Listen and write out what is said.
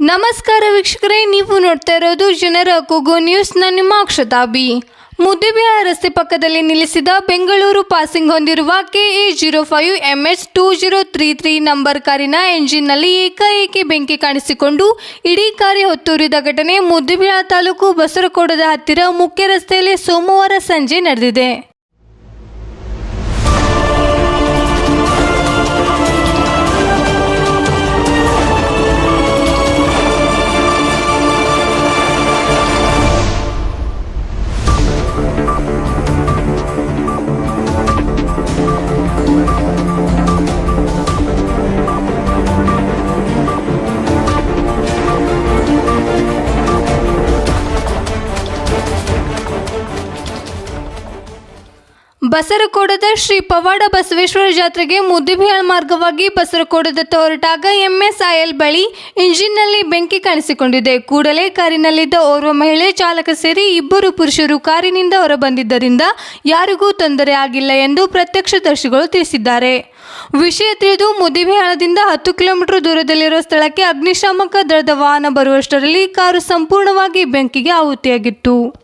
ನಮಸ್ಕಾರ ವೀಕ್ಷಕರೇ, ನೀವು ನೋಡ್ತಾ ಇರೋದು ಜನರ ಕೂಗು ನ್ಯೂಸ್ನ ನಿಮ್ಮ ಅಕ್ಷತಾ ಬಿ ಮುದ್ದೆಬಿಹಾಳ ರಸ್ತೆ ಪಕ್ಕದಲ್ಲಿ ನಿಲ್ಲಿಸಿದ ಬೆಂಗಳೂರು ಪಾಸಿಂಗ್ ಹೊಂದಿರುವ KA zero five M H two zero three three number ಕಾರಿನ ಎಂಜಿನ್ನಲ್ಲಿ ಏಕಾಏಕಿ ಬೆಂಕಿ ಕಾಣಿಸಿಕೊಂಡು ಇಡೀ ಕಾರಿ ಹೊತ್ತೂರಿದ ಘಟನೆ ಮುದ್ದೆಬಿಹಾಳ ತಾಲೂಕು ಬಸರಕೋಡದ ಹತ್ತಿರ ಮುಖ್ಯ ರಸ್ತೆಯಲ್ಲಿ ಸೋಮವಾರ ಸಂಜೆ ನಡೆದಿದೆ. ಬಸರಕೋಟದ ಶ್ರೀ ಪವಾಡ ಬಸವೇಶ್ವರ ಜಾತ್ರೆಗೆ ಮುದ್ದಿಬಿಹಾಳ ಮಾರ್ಗವಾಗಿ ಬಸರಕೋಡದತ್ತ ಹೊರಟಾಗ ಎಂಎಸ್ಐಎಲ್ ಬಳಿ ಇಂಜಿನ್ನಲ್ಲಿ ಬೆಂಕಿ ಕಾಣಿಸಿಕೊಂಡಿದೆ. ಕೂಡಲೇ ಕಾರಿನಲ್ಲಿದ್ದ ಓರ್ವ ಮಹಿಳೆ ಚಾಲಕ ಸೇರಿ ಇಬ್ಬರು ಪುರುಷರು ಕಾರಿನಿಂದ ಹೊರಬಂದಿದ್ದರಿಂದ ಯಾರಿಗೂ ತೊಂದರೆ ಆಗಿಲ್ಲ ಎಂದು ಪ್ರತ್ಯಕ್ಷದರ್ಶಿಗಳು ತಿಳಿಸಿದ್ದಾರೆ. ವಿಷಯ ತಿಳಿದು ಮುದ್ದಿಬಿಹಾಳದಿಂದ ಹತ್ತು ಕಿಲೋಮೀಟರ್ ದೂರದಲ್ಲಿರುವ ಸ್ಥಳಕ್ಕೆ ಅಗ್ನಿಶಾಮಕ ದಳದ ವಾಹನ ಬರುವಷ್ಟರಲ್ಲಿ ಕಾರು ಸಂಪೂರ್ಣವಾಗಿ ಬೆಂಕಿಗೆ ಆಹುತಿಯಾಗಿತ್ತು.